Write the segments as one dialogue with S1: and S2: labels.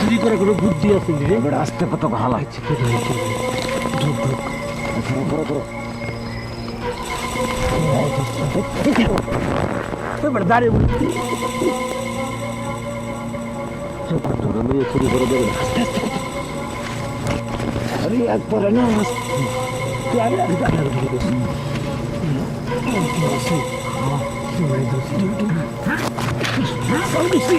S1: চুরি করার কোনো বুদ্ধি আছে
S2: এবার আস্তে কত হালা
S1: ঢুক
S2: করো করো
S1: এবার দাঁড়িয়ে বলি।
S2: তোরা মেয়ে চুরি করে দেবে।
S1: আরে একবারে না তুই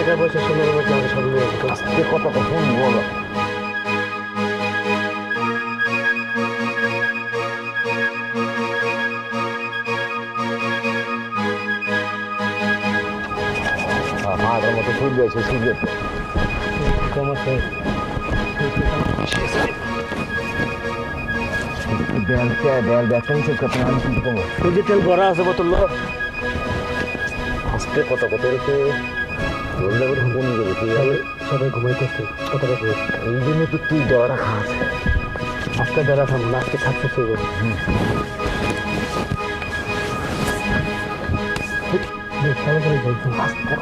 S1: এটা বসে সোনার মধ্যে আমাকে সব আসবে
S2: কত ফোন বলো। মাঠের মতো সূর্য আছে সূর্য
S1: সমস্যা
S2: ব্যালটা ব্যাল ব্যাগটা নিচে কত আমি কিন্তু কমো
S1: তেল ভরা আছে বোতল।
S2: আস্তে কত কত রেখে ফোন করে
S1: সবাই ঘুমাইতেছে
S2: এই জন্য তো তুই দেওয়া রাখা আছে।
S1: আজকে না আজকে থাকতে শুরু
S2: আস্তে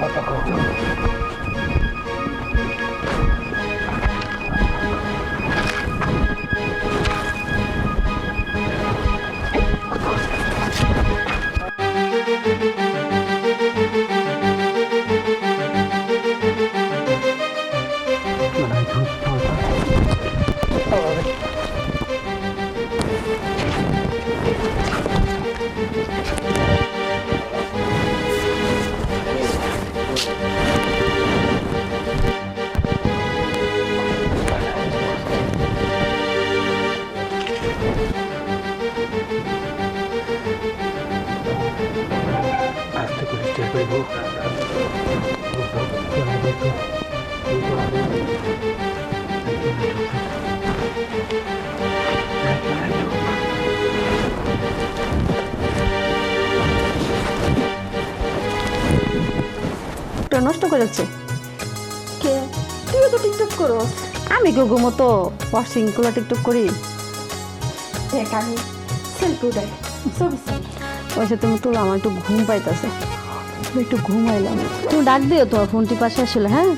S3: যাচ্ছে
S4: কে? তুইও তো টিকটক করো?
S3: আমি কেউ ঘুমতো ওয়াশিংগুলো টিকটক করি।
S4: দেখ আমি সেলফি উঠাই। ছবি সেলফি
S3: তুমি তো আমার একটু ঘুম পাইতেছে। একটু ঘুমাইলাম তুমি ডাক দিও তোমার ফোনটি পাশে আসলে হ্যাঁ?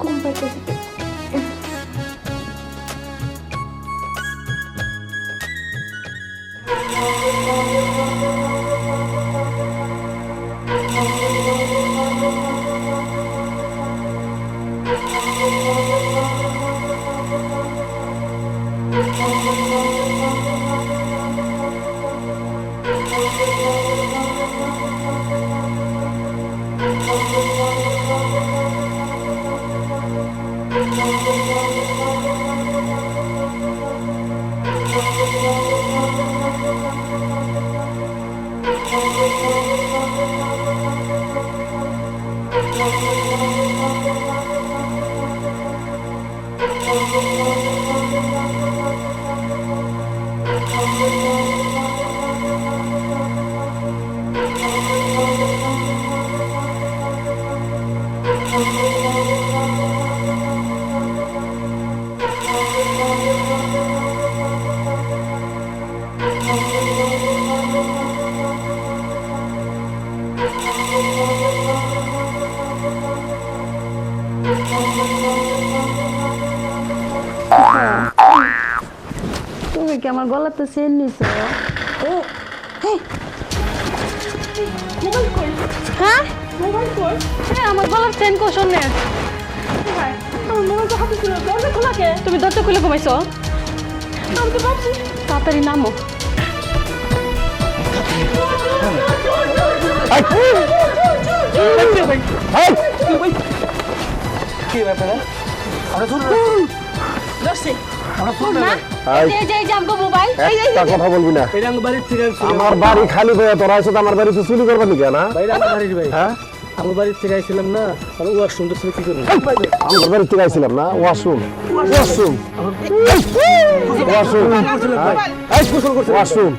S4: ঘুম পাইতেছে।
S3: তুমি কি আমার গলাতে চেন নিছো?
S4: ও মোবাইল কই?
S3: হ্যাঁ?
S4: মোবাইল কই?
S3: হ্যাঁ আমার গলার চেন কোশন নে।
S4: কোথায়? আমার মোবাইল তো হাতে ছিল। দরজা খোলা কে?
S3: তুমি দরজা খুলে ঘুমাইছো?
S4: আমি তো ভাবছি
S3: তাড়াতাড়ি নামো।
S1: কি ব্যাপারে আমরা আমার
S5: বাড়ি খালি তোরা আমার বাড়ি চুরি করবা নাকি না?
S1: আমার বাড়ির থেকে আইছিলাম না আমি ওয়াশরুম তো কি করব?
S5: আমার বাড়ির থেকে আইছিলাম না ওয়াশরুম। ওয়াশরুম? ওয়াশরুম। ওয়াশরুম।
S1: হ্যাঁ
S5: ওয়াশরুম।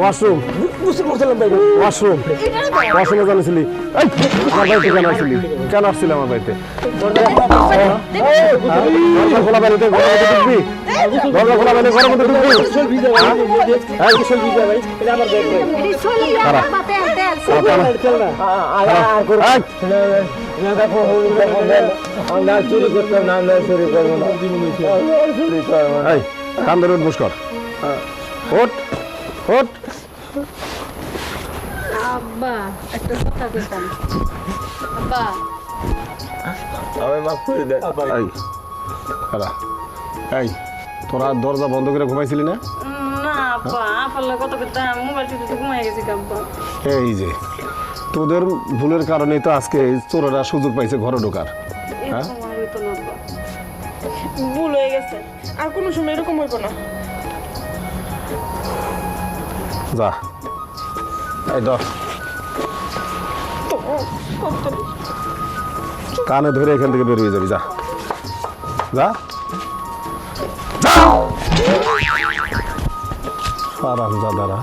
S5: ওয়াশরুম। ওয়াশরুমে জানিয়েছিলি আমার বাড়িতে কেন আসছিলি? কেন আসছিলি আমার বাড়িতে? খোলা বাড়িতে ঘরের মধ্যে ঢুকবি? দরজা খোলা বাড়িতে ঘরের মধ্যে ঢুকবি?
S1: আমার ব্যাগ চুরি করতাম না। আমরা চুরি করব না চুরি করব না।
S5: এই উঠ কর। ওঠ ওঠ।
S3: আব্বা একটা কথা কইতাম। আব্বা।
S1: আমি মাফ করে দেয়
S5: এই তোরা দরজা বন্ধ করে ঘুমাইছিলি না? এই যে তোদের ভুলের কারণেই তো আজকে এই চোরেরা সুযোগ পাইছে ঘরে ঢোকার হ্যাঁ?
S6: ভুল হয়ে গেছে। আর কোনো সময় এরকম হইব না।
S5: যা। এই ধর। কানে ধরে এখান থেকে বেরিয়ে যাবি যা। যা। দাঁড়া